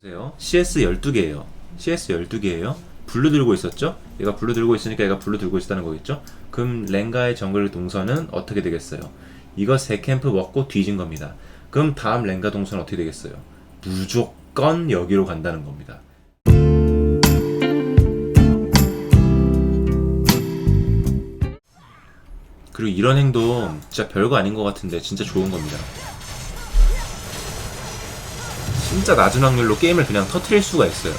보세요. CS 12개예요. CS 12개예요. 블루 들고 있었죠? 얘가 블루 들고 있으니까 얘가 블루 들고 있었다는 거겠죠? 그럼 랭가의 정글 동선은 어떻게 되겠어요? 이거 세 캠프 먹고 뒤진 겁니다. 그럼 다음 랭가 동선은 어떻게 되겠어요? 무조건 여기로 간다는 겁니다. 그리고 이런 행동 진짜 별거 아닌 것 같은데 진짜 좋은 겁니다. 진짜 낮은 확률로 게임을 그냥 터트릴 수가 있어요.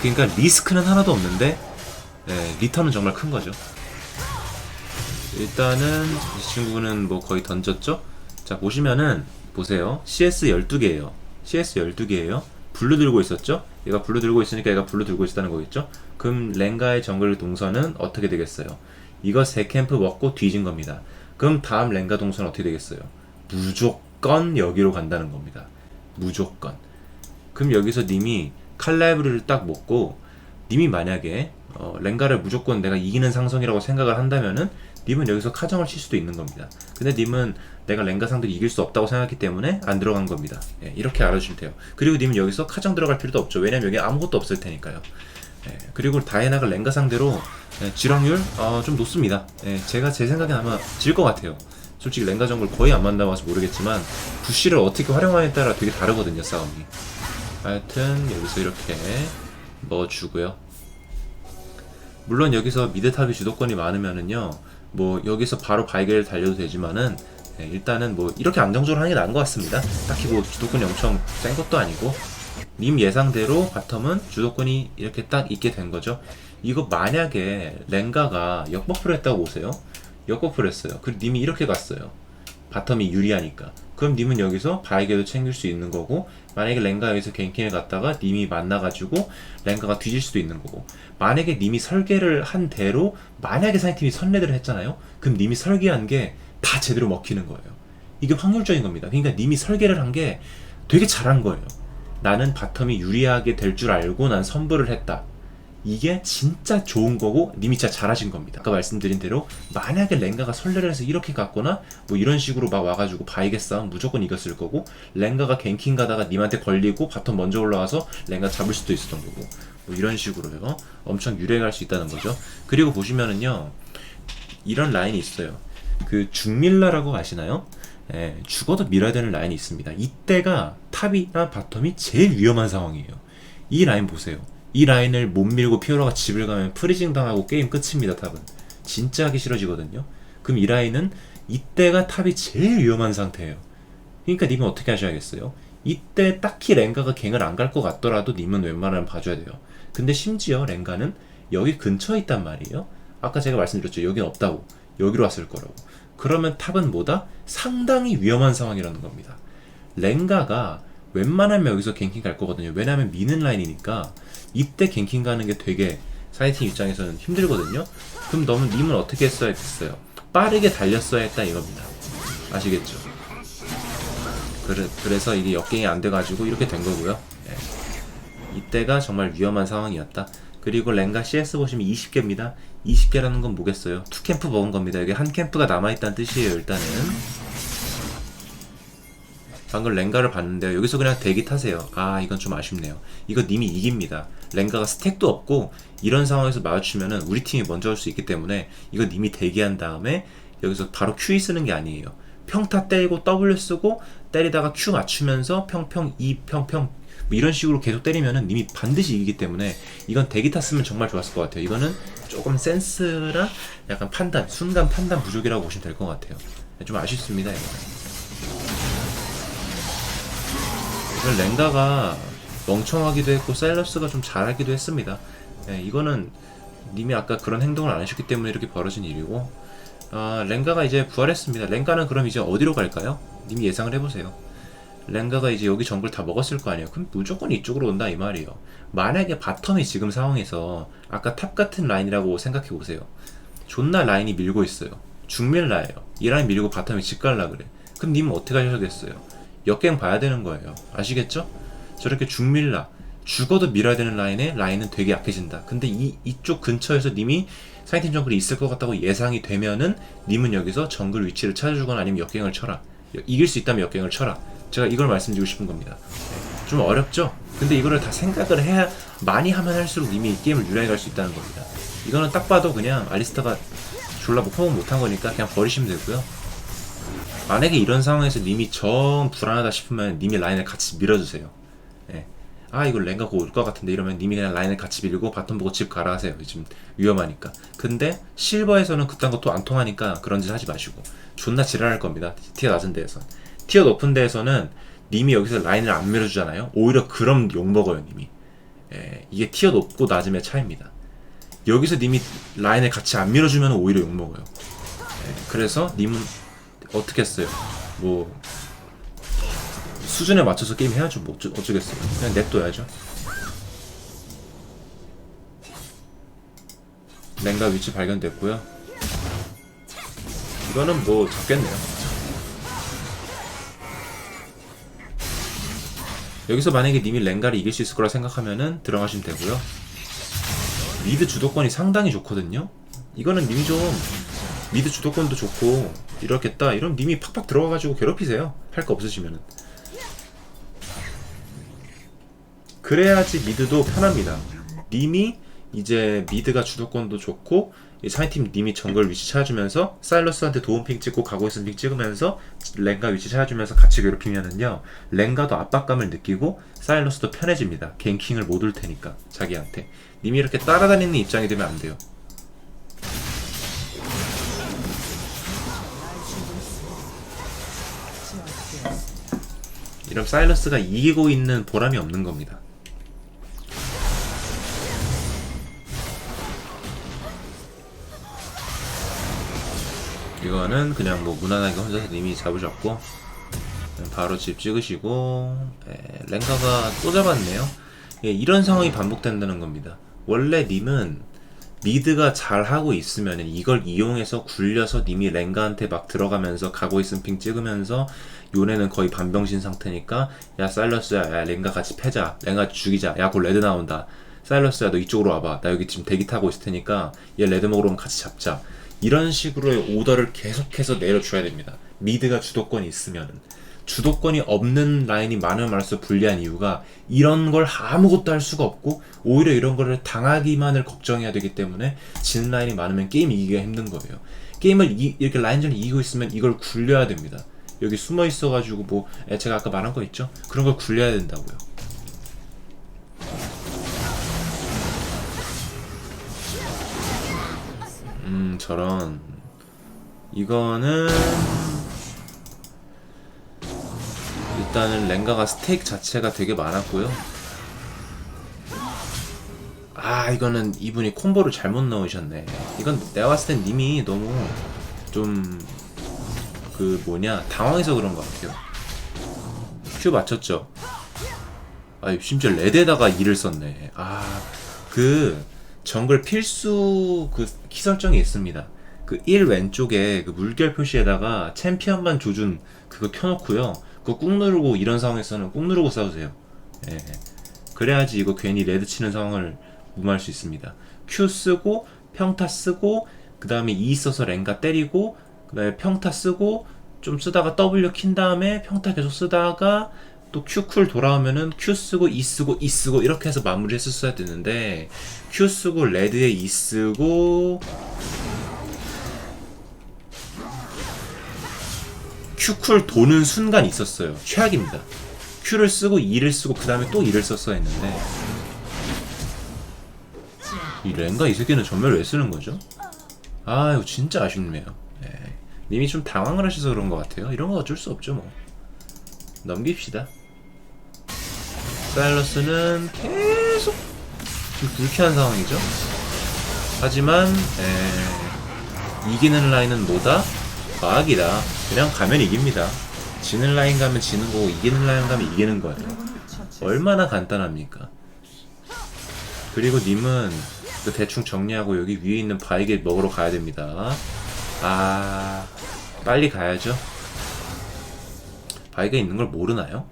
그러니까 리스크는 하나도 없는데 네, 리턴은 정말 큰 거죠. 일단은 이 친구는 뭐 거의 던졌죠? 자 보시면은 보세요. CS 12개예요. CS 12개예요. 블루 들고 있었죠? 얘가 블루 들고 있으니까 얘가 블루 들고 있었다는 거겠죠? 그럼 랭가의 정글 동선은 어떻게 되겠어요? 이거 세 캠프 먹고 뒤진 겁니다. 그럼 다음 랭가 동선은 어떻게 되겠어요? 무조건 여기로 간다는 겁니다. 무조건. 그럼 여기서 님이 칼라이브를 딱 먹고 님이 만약에 어, 랭가를 무조건 내가 이기는 상성이라고 생각을 한다면은 님은 여기서 카정을 칠 수도 있는 겁니다. 근데 님은 내가 랭가 상대를 이길 수 없다고 생각했기 때문에 안 들어간 겁니다. 예, 이렇게 알아주시면 돼요. 그리고 님은 여기서 카정 들어갈 필요도 없죠. 왜냐면 여기 아무것도 없을 테니까요. 예, 그리고 다이애나가 랭가 상대로 예, 질확률 어, 좀 높습니다. 예, 제가 제 생각엔 아마 질 것 같아요. 솔직히 랭가 정글 거의 안 만나봐서 모르겠지만 부시를 어떻게 활용하냐에 따라 되게 다르거든요 싸움이. 하여튼 여기서 이렇게 넣어주고요. 물론 여기서 미드탑이 주도권이 많으면은요, 뭐 여기서 바로 발개를 달려도 되지만은 예, 일단은 뭐 이렇게 안정적으로 하는 게 나은 것 같습니다. 딱히 뭐 주도권이 엄청 센 것도 아니고 님 예상대로 바텀은 주도권이 이렇게 딱 있게 된 거죠. 이거 만약에 랭가가 역버프를 했다고 보세요. 역버프를 했어요. 그리고 님이 이렇게 갔어요. 바텀이 유리하니까. 그럼 님은 여기서 바이게도 챙길 수 있는 거고 만약에 랭가 여기서 갱킹을 갔다가 님이 만나가지고 랭가가 뒤질 수도 있는 거고. 만약에 님이 설계를 한 대로 만약에 상대팀이 선레드를 했잖아요? 그럼 님이 설계한 게 다 제대로 먹히는 거예요. 이게 확률적인 겁니다. 그러니까 님이 설계를 한 게 되게 잘한 거예요. 나는 바텀이 유리하게 될 줄 알고 난 선불을 했다 이게 진짜 좋은 거고 님이 진짜 잘하신 겁니다. 아까 말씀드린 대로 만약에 랭가가 설레를 해서 이렇게 갔거나 뭐 이런 식으로 막 와가지고 바이게 싸움 무조건 이겼을 거고 랭가가 갱킹 가다가 님한테 걸리고 바텀 먼저 올라와서 랭가 잡을 수도 있었던 거고 뭐 이런 식으로요. 엄청 유리할 수 있다는 거죠. 그리고 보시면은요 이런 라인이 있어요. 그 중밀라라고 아시나요? 예, 죽어도 밀어야 되는 라인이 있습니다. 이때가 탑이나 바텀이 제일 위험한 상황이에요. 이 라인 보세요. 이 라인을 못 밀고 피오라가 집을 가면 프리징 당하고 게임 끝입니다. 탑은 진짜 하기 싫어지거든요. 그럼 이 라인은 이때가 탑이 제일 위험한 상태예요. 그러니까 님은 어떻게 하셔야겠어요? 이때 딱히 랭가가 갱을 안 갈 것 같더라도 님은 웬만하면 봐줘야 돼요. 근데 심지어 랭가는 여기 근처에 있단 말이에요. 아까 제가 말씀드렸죠. 여긴 없다고. 여기로 왔을 거라고. 그러면 탑은 뭐다? 상당히 위험한 상황이라는 겁니다. 랭가가 웬만하면 여기서 갱킹 갈 거거든요. 왜냐하면 미는 라인이니까 이때 갱킹 가는 게 되게 사이팅 입장에서는 힘들거든요. 그럼 너는 님은 어떻게 했어야 했어요? 빠르게 달렸어야 했다 이겁니다. 아시겠죠? 그래, 그래서 이게 역갱이 안 돼가지고 이렇게 된 거고요. 예. 이때가 정말 위험한 상황이었다. 그리고 랭가 CS 보시면 20개입니다. 20개라는 건 뭐겠어요? 투 캠프 먹은 겁니다. 여기 한 캠프가 남아있다는 뜻이에요, 일단은. 방금 랭가를 봤는데요. 여기서 그냥 대기 타세요. 아, 이건 좀 아쉽네요. 이거 님이 이깁니다. 랭가가 스택도 없고, 이런 상황에서 마주치면은 우리 팀이 먼저 할 수 있기 때문에, 이거 님이 대기한 다음에, 여기서 바로 Q 쓰는 게 아니에요. 평타 때리고 W 쓰고, 때리다가 Q 맞추면서 평평, 2 평평, 뭐 이런 식으로 계속 때리면은 님이 반드시 이기기 때문에, 이건 대기 탔으면 정말 좋았을 것 같아요. 이거는 조금 센스랑 약간 판단, 순간 판단 부족이라고 보시면 될 것 같아요. 좀 아쉽습니다, 이거. 랭가가 멍청하기도 했고 셀러스가 좀 잘하기도 했습니다. 예, 이거는 님이 아까 그런 행동을 안 하셨기 때문에 이렇게 벌어진 일이고 아, 랭가가 이제 부활했습니다. 랭가는 그럼 이제 어디로 갈까요? 님이 예상을 해보세요. 랭가가 이제 여기 정글 다 먹었을 거 아니에요. 그럼 무조건 이쪽으로 온다 이 말이에요. 만약에 바텀이 지금 상황에서 아까 탑 같은 라인이라고 생각해 보세요. 존나 라인이 밀고 있어요. 중밀라예요. 이 라인 밀고 바텀이 집 갈라 그래. 그럼 님은 어떻게 하셔야겠어요? 역갱 봐야 되는 거예요. 아시겠죠? 저렇게 중밀라 죽어도 밀어야 되는 라인에 라인은 되게 약해진다. 근데 이 이쪽 근처에서 님이 사이팅 정글이 있을 것 같다고 예상이 되면은 님은 여기서 정글 위치를 찾아주거나 아니면 역갱을 쳐라. 이길 수 있다면 역갱을 쳐라. 제가 이걸 말씀드리고 싶은 겁니다. 네. 좀 어렵죠? 근데 이거를 다 생각을 해야 많이 하면 할수록 님이 이 게임을 유리하게 갈수 있다는 겁니다. 이거는 딱 봐도 그냥 알리스타가 졸라 뭐 호응 못한 거니까 그냥 버리시면 되고요. 만약에 이런 상황에서 님이 정 불안하다 싶으면 님이 라인을 같이 밀어주세요. 예. 아 이거 랭가 곧올것 같은데 이러면 님이 그냥 라인을 같이 밀고 바텀 보고 집 가라 하세요. 지금 위험하니까. 근데 실버에서는 그딴 것도 안 통하니까 그런 짓 하지 마시고 존나 지랄할 겁니다. 티어 낮은 데에서. 티어 높은 데에서는 님이 여기서 라인을 안 밀어주잖아요. 오히려 그럼 욕 먹어요 님이. 예, 이게 티어 높고 낮음의 차이입니다. 여기서 님이 라인을 같이 안 밀어주면 오히려 욕 먹어요. 예, 그래서 님은 어떻게 했어요? 뭐 수준에 맞춰서 게임 해야죠. 뭐 어쩌, 어쩌겠어요. 그냥 냅둬야죠. 랭가 위치 발견됐고요. 이거는 뭐 잡겠네요. 여기서 만약에 님이 랭가를 이길 수 있을 거라 생각하면은 들어가시면 되고요. 미드 주도권이 상당히 좋거든요. 이거는 님이 좀 미드 주도권도 좋고 이렇겠다. 이런 님이 팍팍 들어가가지고 괴롭히세요. 할 거 없으시면은. 그래야지 미드도 편합니다. 님이 이제 미드가 주도권도 좋고 이 상위팀 님이 정글 위치 찾아주면서 사일러스한테 도움핑 찍고 가고 있는 핑 찍으면서 랭가 위치 찾아주면서 같이 괴롭히면은요 랭가도 압박감을 느끼고 사일러스도 편해집니다. 갱킹을 못 올 테니까 자기한테 님이 이렇게 따라다니는 입장이 되면 안 돼요. 이런 사일러스가 이기고 있는 보람이 없는 겁니다. 이거는 그냥 뭐 무난하게 혼자서 이미 잡으셨고 바로 집 찍으시고 예, 랭가가 또 잡았네요. 예, 이런 상황이 반복된다는 겁니다. 원래 님은 미드가 잘 하고 있으면 이걸 이용해서 굴려서 님이 랭가한테 막 들어가면서 가고 있은 핑 찍으면서 요네는 거의 반병신 상태니까 야 사일러스야 야 랭가 같이 패자. 랭가 죽이자. 야 곧 레드 나온다. 사일러스야 너 이쪽으로 와봐. 나 여기 지금 대기 타고 있을 테니까 얘 레드 먹으러 오면 같이 잡자. 이런 식으로의 오더를 계속해서 내려줘야 됩니다. 미드가 주도권이 있으면은 주도권이 없는 라인이 많으면 많을수록 불리한 이유가 이런 걸 아무것도 할 수가 없고 오히려 이런 거를 당하기만을 걱정해야 되기 때문에 진 라인이 많으면 게임 이기기가 힘든 거예요. 게임을 이, 이렇게 라인전을 이기고 있으면 이걸 굴려야 됩니다. 여기 숨어 있어가지고 뭐 에, 제가 아까 말한 거 있죠? 그런 걸 굴려야 된다고요. 음 저런 이거는 일단은 랭가가 스테이크 자체가 되게 많았고요. 아 이거는 이분이 콤보를 잘못 넣으셨네. 이건 내가 봤을 땐 님이 너무 좀 그 뭐냐 당황해서 그런 것 같아요. 큐 맞췄죠? 아 심지어 레드에다가 일을 썼네. 아그 정글 필수 그 키 설정이 있습니다. 그 1 왼쪽에 그 물결 표시에다가 챔피언만 조준 그거 켜놓고요. 그거 꾹 누르고 이런 상황에서는 꾹 누르고 싸우세요. 예. 그래야지 이거 괜히 레드 치는 상황을 무마할 수 있습니다. Q 쓰고 평타 쓰고 그 다음에 E 써서 랭가 때리고 그 다음에 평타 쓰고 좀 쓰다가 W 킨 다음에 평타 계속 쓰다가 또 Q 쿨 돌아오면은 Q 쓰고 E 쓰고 E 쓰고 이렇게 해서 마무리 했었어야 되는데 Q 쓰고 레드에 E 쓰고 Q쿨 도는 순간 있었어요. 최악입니다. Q를 쓰고 E를 쓰고 그 다음에 또 E를 썼어야 했는데 이 랭가 이 새끼는 전멸 왜 쓰는 거죠? 아 이거 진짜 아쉽네요. 네. 님이 좀 당황을 하셔서 그런 것 같아요. 이런 거 어쩔 수 없죠 뭐. 넘깁시다. 사일러스는 계속 좀 불쾌한 상황이죠. 하지만 에... 이기는 라인은 뭐다? 과학이다. 그냥 가면 이깁니다. 지는 라인 가면 지는 거고 이기는 라인 가면 이기는 거예요. 얼마나 간단합니까? 그리고 님은 그 대충 정리하고 여기 위에 있는 바이게 먹으러 가야 됩니다. 아 빨리 가야죠. 바이가 있는 걸 모르나요?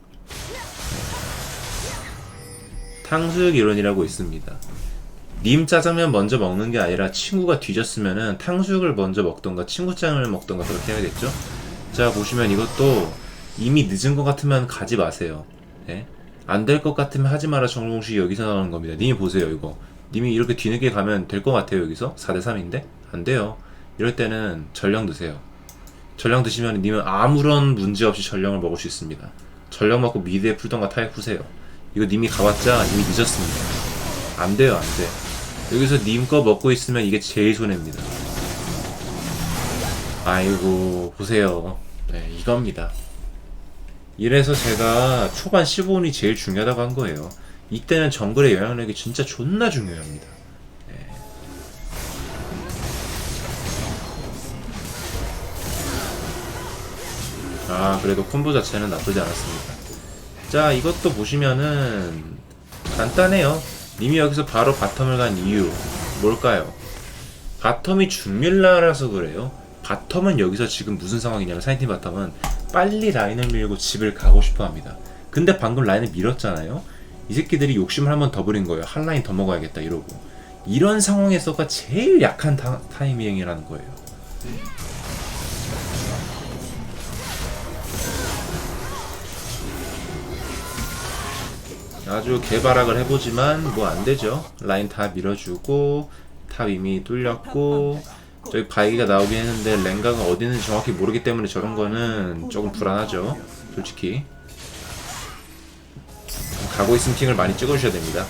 탕수육 이론이라고 있습니다. 님 짜장면 먼저 먹는 게 아니라 친구가 뒤졌으면은 탕수육을 먼저 먹던가 친구짱을 먹던가 그렇게 해야겠죠? 자 보시면 이것도 이미 늦은 것 같으면 가지 마세요. 예? 안될 것 같으면 하지 마라 정공식이 여기서 나오는 겁니다. 님이 보세요 이거. 님이 이렇게 뒤늦게 가면 될 것 같아요 여기서 4대 3인데 안 돼요. 이럴 때는 전령 드세요. 전령 드시면 님은 아무런 문제 없이 전령을 먹을 수 있습니다. 전령 먹고 미드에 풀던가 타격 푸세요. 이거 님이 가봤자 이미 늦었습니다. 안 돼요 안 돼. 여기서 님 거 먹고 있으면 이게 제일 손해입니다. 아이고 보세요. 네 이겁니다. 이래서 제가 초반 15분이 제일 중요하다고 한 거예요. 이때는 정글의 영향력이 진짜 존나 중요합니다. 네. 아, 그래도 콤보 자체는 나쁘지 않았습니다. 자, 이것도 보시면은 간단해요. 님이 여기서 바로 바텀을 간 이유 뭘까요? 바텀이 중밀라라서 그래요. 바텀은 여기서 지금 무슨 상황이냐면 사이팀 바텀은 빨리 라인을 밀고 집을 가고 싶어 합니다. 근데 방금 라인을 밀었잖아요. 이 새끼들이 욕심을 한 번 더 부린 거예요. 한 라인 더 먹어야겠다 이러고. 이런 상황에서가 제일 약한 타, 타이밍이라는 거예요. 아주 개발락을 해보지만 뭐 안 되죠. 라인 다 밀어주고 탑 이미 뚫렸고 저기 바이기가 나오긴 했는데 랭가가 어디 있는지 정확히 모르기 때문에 저런 거는 조금 불안하죠. 솔직히 가고 있으면 킹을 많이 찍어주셔야 됩니다.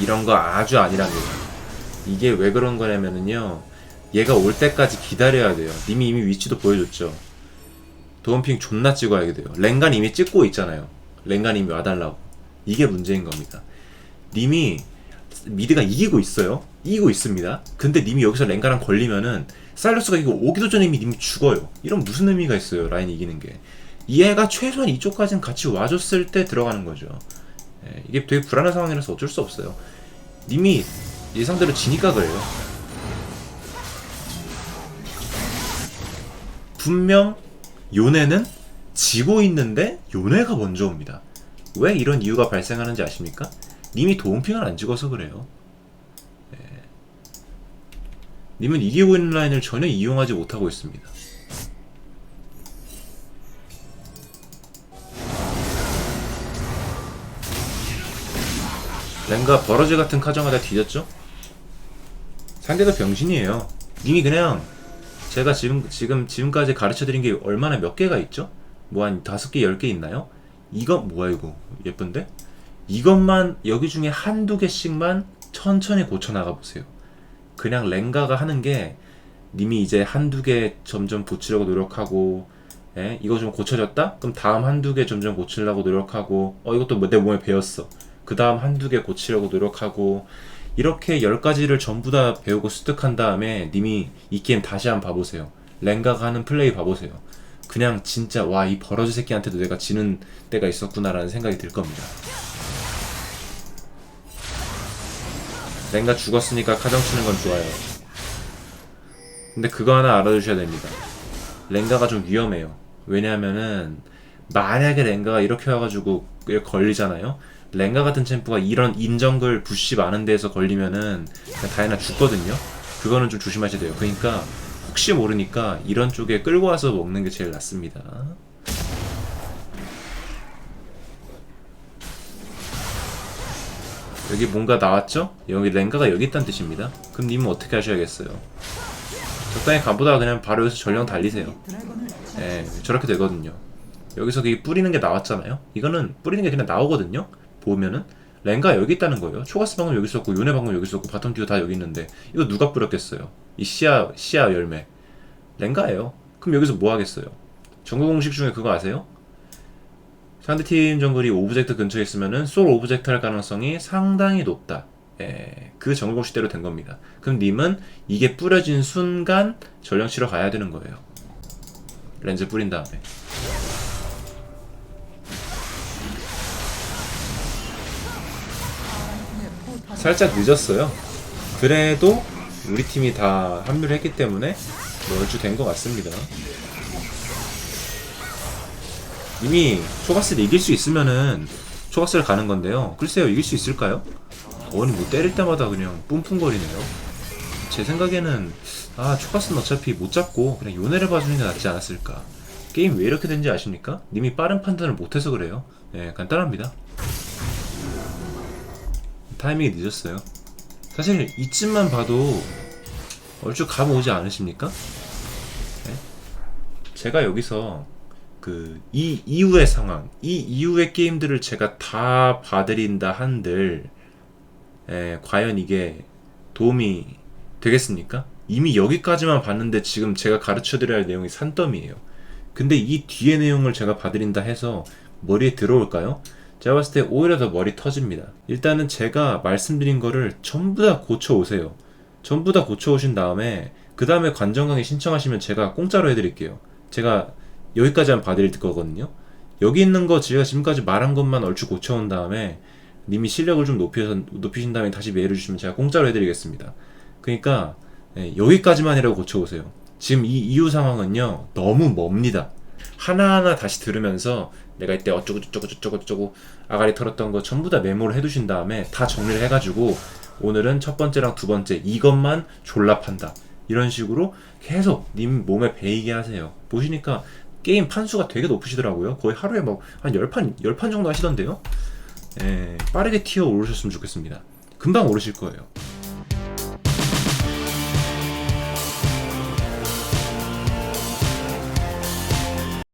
이런 거 아주 아니랍니다. 이게 왜 그런 거냐면은요. 얘가 올 때까지 기다려야 돼요. 님이 이미 위치도 보여줬죠. 도움핑 존나 찍어야 돼요. 랭간 이미 찍고 있잖아요. 이미 와달라고. 이게 문제인 겁니다. 님이 미드가 이기고 있어요. 이기고 있습니다. 근데 님이 여기서 랭가랑 걸리면은 사일러스가 이거 오기도 전에 이미 님이 죽어요. 이런 무슨 의미가 있어요. 라인 이기는 게. 얘가 최소한 이쪽까지는 같이 와줬을 때 들어가는 거죠. 예, 이게 되게 불안한 상황이라서 어쩔 수 없어요. 님이 예상대로 지니까 그래요. 분명 요네는 지고 있는데 요네가 먼저 옵니다. 왜 이런 이유가 발생하는지 아십니까? 님이 도움핑을 안 찍어서 그래요. 예. 님은 이기고 있는 라인을 전혀 이용하지 못하고 있습니다. 랭가 버러지 같은 카정하다 뒤졌죠? 상대도 병신이에요. 님이 그냥 제가 지금 지금 지금까지 가르쳐 드린 게 얼마나 몇 개가 있죠? 뭐 한 다섯 개, 열 개 있나요? 이거 뭐야 이거 예쁜데? 이것만 여기 중에 한두 개씩만 천천히 고쳐 나가 보세요. 그냥 랭가가 하는 게 님이 이제 한두 개 점점 고치려고 노력하고 예? 이거 좀 고쳐졌다? 그럼 다음 한두 개 점점 고치려고 노력하고 어 이것도 뭐내 몸에 배웠어. 그 다음 한두 개 고치려고 노력하고 이렇게 열 가지를 전부 다 배우고 습득한 다음에 님이 이 게임 다시 한번 봐보세요. 랭가가 하는 플레이 봐보세요. 그냥 진짜 와 이 버러지 새끼한테도 내가 지는 때가 있었구나라는 생각이 들 겁니다. 랭가 죽었으니까 카정 치는 건 좋아요. 근데 그거 하나 알아두셔야 됩니다. 랭가가 좀 위험해요. 왜냐하면은 만약에 랭가가 이렇게 와가지고 걸리잖아요. 랭가 같은 챔프가 이런 인정글 부시 많은 데서 걸리면은 다이나 죽거든요. 그거는 좀 조심하셔야 돼요. 그러니까 혹시 모르니까 이런 쪽에 끌고 와서 먹는 게 제일 낫습니다. 여기 뭔가 나왔죠? 여기 랭가가 여기 있다는 뜻입니다. 그럼 님은 어떻게 하셔야겠어요? 적당히 가보다가 그냥 바로 여기서 전령 달리세요. 예, 저렇게 되거든요. 여기서 이 뿌리는 게 나왔잖아요. 이거는 뿌리는 게 그냥 나오거든요. 보면은 랭가 여기 있다는 거예요. 초가스 방금 여기 있었고 요네 방금 여기 있었고 바텀 듀오 다 여기 있는데 이거 누가 뿌렸겠어요? 이 씨앗 씨앗 열매 랭가예요. 그럼 여기서 뭐 하겠어요? 정글 공식 중에 그거 아세요? 상대팀 정글이 오브젝트 근처에 있으면은 솔 오브젝트 할 가능성이 상당히 높다. 예, 그 정글 공식대로 된 겁니다. 그럼 님은 이게 뿌려진 순간 전령 치러 가야 되는 거예요. 렌즈 뿌린 다음에. 살짝 늦었어요. 그래도 우리 팀이 다 합류를 했기 때문에 얼추 된것 같습니다. 이미 초가스를 이길 수 있으면은 초가스를 가는 건데요. 글쎄요, 이길 수 있을까요? 어니 뭐 때릴 때마다 그냥 뿜뿜거리네요. 제 생각에는 아 초가스는 어차피 못 잡고 그냥 요네를 봐주는 게 낫지 않았을까. 게임 왜 이렇게 된지 아십니까? 님이 빠른 판단을 못해서 그래요. 예, 간단합니다. 타이밍이 늦었어요. 사실 이쯤만 봐도 얼추 감 오지 않으십니까? 네? 제가 여기서 그 이 이후의 상황, 이 이후의 게임들을 제가 다 봐드린다 한들 에, 과연 이게 도움이 되겠습니까? 이미 여기까지만 봤는데 지금 제가 가르쳐드려야 할 내용이 산더미예요. 근데 이 뒤의 내용을 제가 봐드린다 해서 머리에 들어올까요? 제가 봤을 때 오히려 더 머리 터집니다. 일단은 제가 말씀드린 거를 전부 다 고쳐 오세요. 전부 다 고쳐 오신 다음에 그 다음에 관전 강의 신청하시면 제가 공짜로 해드릴게요. 제가 여기까지만 봐드릴 거거든요. 여기 있는 거 제가 지금까지 말한 것만 얼추 고쳐온 다음에 님이 실력을 좀 높여서 높이신 다음에 다시 메일을 주시면 제가 공짜로 해드리겠습니다. 그러니까 예, 여기까지만이라고 고쳐오세요. 지금 이 이후 상황은요 너무 멉니다. 하나하나 다시 들으면서 내가 이때 어쩌고 저쩌고 저쩌고 저쩌고 아가리 털었던 거 전부 다 메모를 해두신 다음에 다 정리를 해가지고 오늘은 첫 번째랑 두 번째 이것만 졸라판다 이런 식으로 계속 님 몸에 배이게 하세요. 보시니까 게임 판수가 되게 높으시더라고요. 거의 하루에 막 한 10판, 10판 정도 하시던데요. 예, 빠르게 티어 오르셨으면 좋겠습니다. 금방 오르실 거예요.